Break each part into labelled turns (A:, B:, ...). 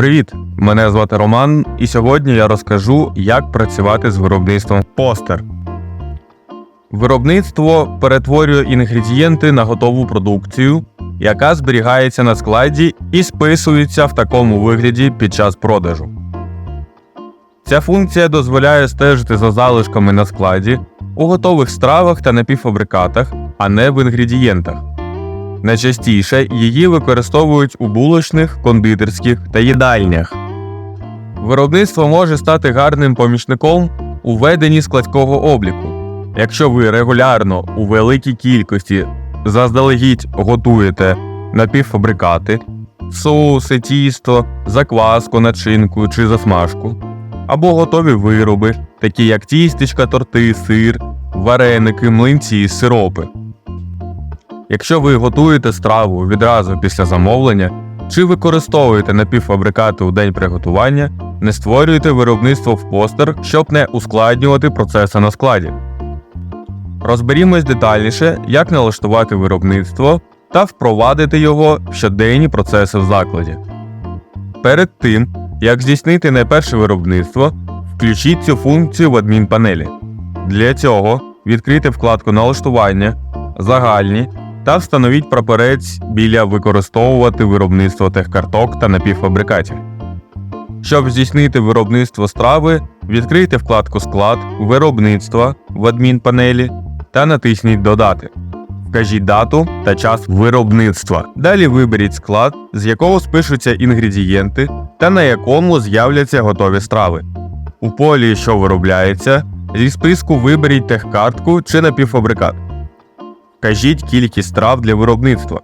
A: Привіт! Мене звати Роман, і сьогодні я розкажу, як працювати з виробництвом постер. Виробництво перетворює інгредієнти на готову продукцію, яка зберігається на складі і списується в такому вигляді під час продажу. Ця функція дозволяє стежити за залишками на складі у готових стравах та напівфабрикатах, а не в інгредієнтах. Найчастіше її використовують у булочних, кондитерських та їдальнях. Виробництво може стати гарним помічником у веденні складського обліку. Якщо ви регулярно у великій кількості заздалегідь готуєте напівфабрикати, соуси, тісто, закваску, начинку чи засмажку, або готові вироби, такі як тістечка, торти, сир, вареники, млинці, сиропи. Якщо ви готуєте страву відразу після замовлення чи використовуєте напівфабрикати у день приготування, не створюйте виробництво в постер, щоб не ускладнювати процеси на складі. Розберімось детальніше, як налаштувати виробництво та впровадити його в щоденні процеси в закладі. Перед тим, як здійснити найперше виробництво, включіть цю функцію в адмінпанелі. Для цього відкрийте вкладку Налаштування, Загальні та встановіть прапорець біля використовувати виробництво техкарток та напівфабрикатів. Щоб здійснити виробництво страви, відкрийте вкладку Склад Виробництва в адмінпанелі та натисніть Додати. Вкажіть дату та час виробництва. Далі виберіть склад, з якого спишуться інгредієнти та на якому з'являться готові страви. У полі, що виробляється, зі списку виберіть техкартку чи напівфабрикат. Вкажіть кількість страв для виробництва.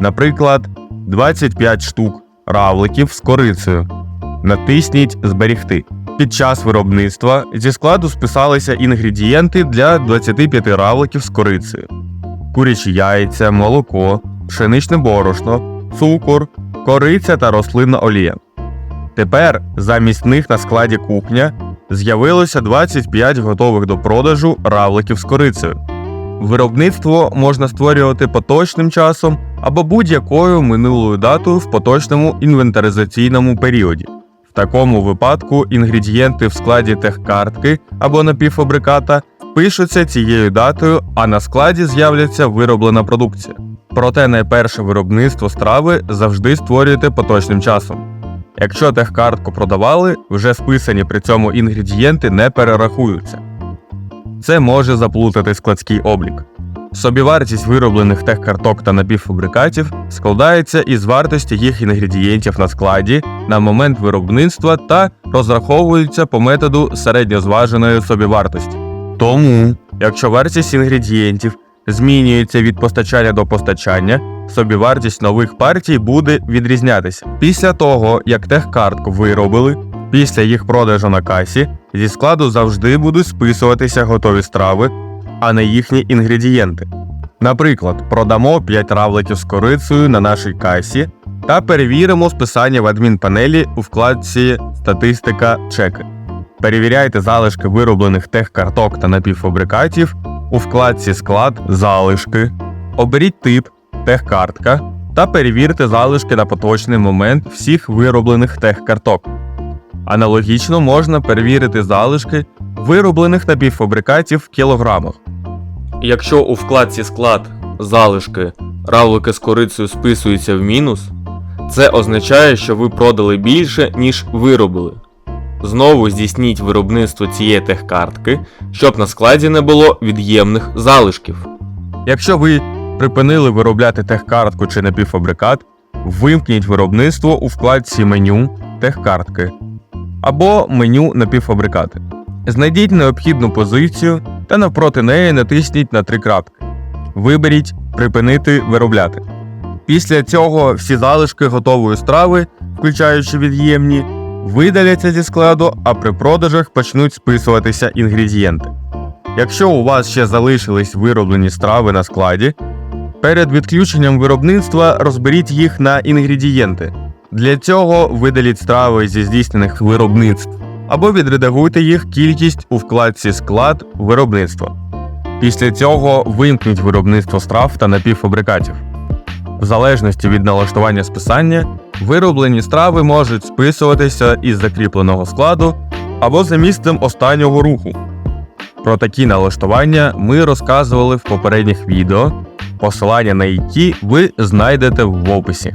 A: Наприклад, 25 штук равликів з корицею. Натисніть Зберігти. Під час виробництва зі складу списалися інгредієнти для 25 равликів з корицею: курячі яйця, молоко, пшеничне борошно, цукор, кориця та рослинна олія. Тепер замість них на складі кухня з'явилося 25 готових до продажу равликів з корицею. Виробництво можна створювати поточним часом або будь-якою минулою датою в поточному інвентаризаційному періоді. В такому випадку інгредієнти в складі техкартки або напівфабриката пишуться цією датою, а на складі з'являться вироблена продукція. Проте найперше виробництво страви завжди створюєте поточним часом. Якщо техкартку продавали, вже списані при цьому інгредієнти не перерахуються. Це може заплутати складський облік. Собівартість вироблених техкарток та напівфабрикатів складається із вартості їх інгредієнтів на складі на момент виробництва та розраховується по методу середньозваженої собівартості. Тому, якщо вартість інгредієнтів змінюється від постачання до постачання, собівартість нових партій буде відрізнятися. Після того, як техкартку виробили, після їх продажу на касі зі складу завжди будуть списуватися готові страви, а не їхні інгредієнти. Наприклад, продамо 5 равликів з корицею на нашій касі та перевіримо списання в адмінпанелі у вкладці Статистика чеки. Перевіряйте залишки вироблених техкарток та напівфабрикатів у вкладці Склад залишки. Оберіть тип техкартка та перевірте залишки на поточний момент всіх вироблених техкарток. Аналогічно можна перевірити залишки вироблених напівфабрикатів в кілограмах. Якщо у вкладці склад залишки равлики з корицею списуються в мінус, це означає, що ви продали більше, ніж виробили. Знову здійсніть виробництво цієї техкартки, щоб на складі не було від'ємних залишків. Якщо ви припинили виробляти техкартку чи напівфабрикат, вимкніть виробництво у вкладці меню техкартки або меню напівфабрикати. Знайдіть необхідну позицію та навпроти неї натисніть на три крапки. Виберіть Припинити виробляти. Після цього всі залишки готової страви, включаючи від'ємні, видаляться зі складу, а при продажах почнуть списуватися інгредієнти. Якщо у вас ще залишились вироблені страви на складі, перед відключенням виробництва розберіть їх на інгредієнти. Для цього видаліть страви зі здійснених виробництв або відредагуйте їх кількість у вкладці Склад виробництва. Після цього вимкніть виробництво страв та напівфабрикатів. В залежності від налаштування списання, Вироблені страви можуть списуватися із закріпленого складу або за місцем останнього руху. Про такі налаштування ми розказували в попередніх відео, посилання на які ви знайдете в описі.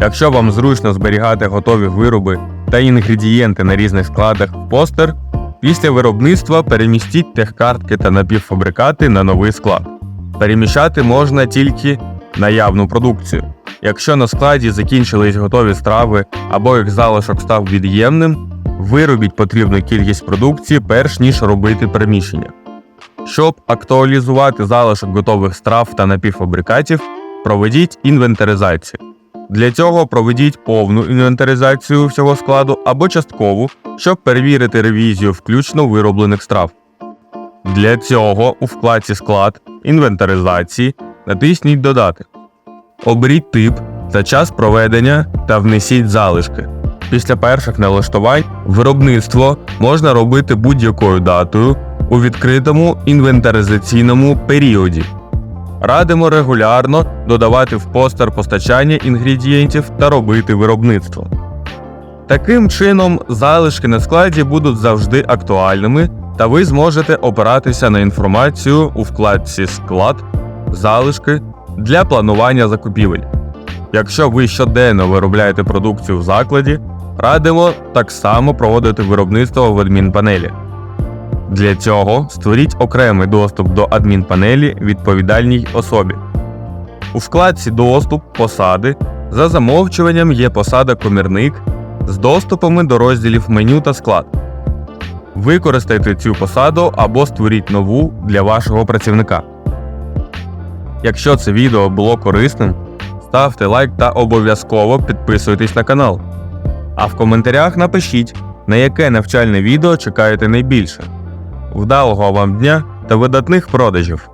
A: Якщо вам зручно зберігати готові вироби та інгредієнти на різних складах в постер, після виробництва перемістіть техкартки та напівфабрикати на новий склад. Переміщати можна тільки наявну продукцію. Якщо на складі закінчились готові страви або їх залишок став від'ємним, виробіть потрібну кількість продукції перш ніж робити переміщення. Щоб актуалізувати залишок готових страв та напівфабрикатів, проведіть інвентаризацію. Для цього проведіть повну інвентаризацію всього складу або часткову, щоб перевірити ревізію включно вироблених страв. Для цього у вкладці Склад інвентаризації натисніть Додати. Оберіть тип та час проведення та внесіть залишки. Після перших налаштувань виробництво можна робити будь-якою датою у відкритому інвентаризаційному періоді. Радимо регулярно додавати в постер постачання інгредієнтів та робити виробництво. Таким чином, залишки на складі будуть завжди актуальними, та ви зможете опиратися на інформацію у вкладці Склад, залишки для планування закупівель. Якщо ви щоденно виробляєте продукцію в закладі, радимо так само проводити виробництво в адмінпанелі. Для цього створіть окремий доступ до адмінпанелі відповідальній особі. У вкладці Доступ посади за замовчуванням є посада Комірник з доступами до розділів меню та склад. Використайте цю посаду або створіть нову для вашого працівника. Якщо це відео було корисним, ставте лайк та обов'язково підписуйтесь на канал. А в коментарях напишіть, на яке навчальне відео чекаєте найбільше. Вдалого вам дня та видатних продажів!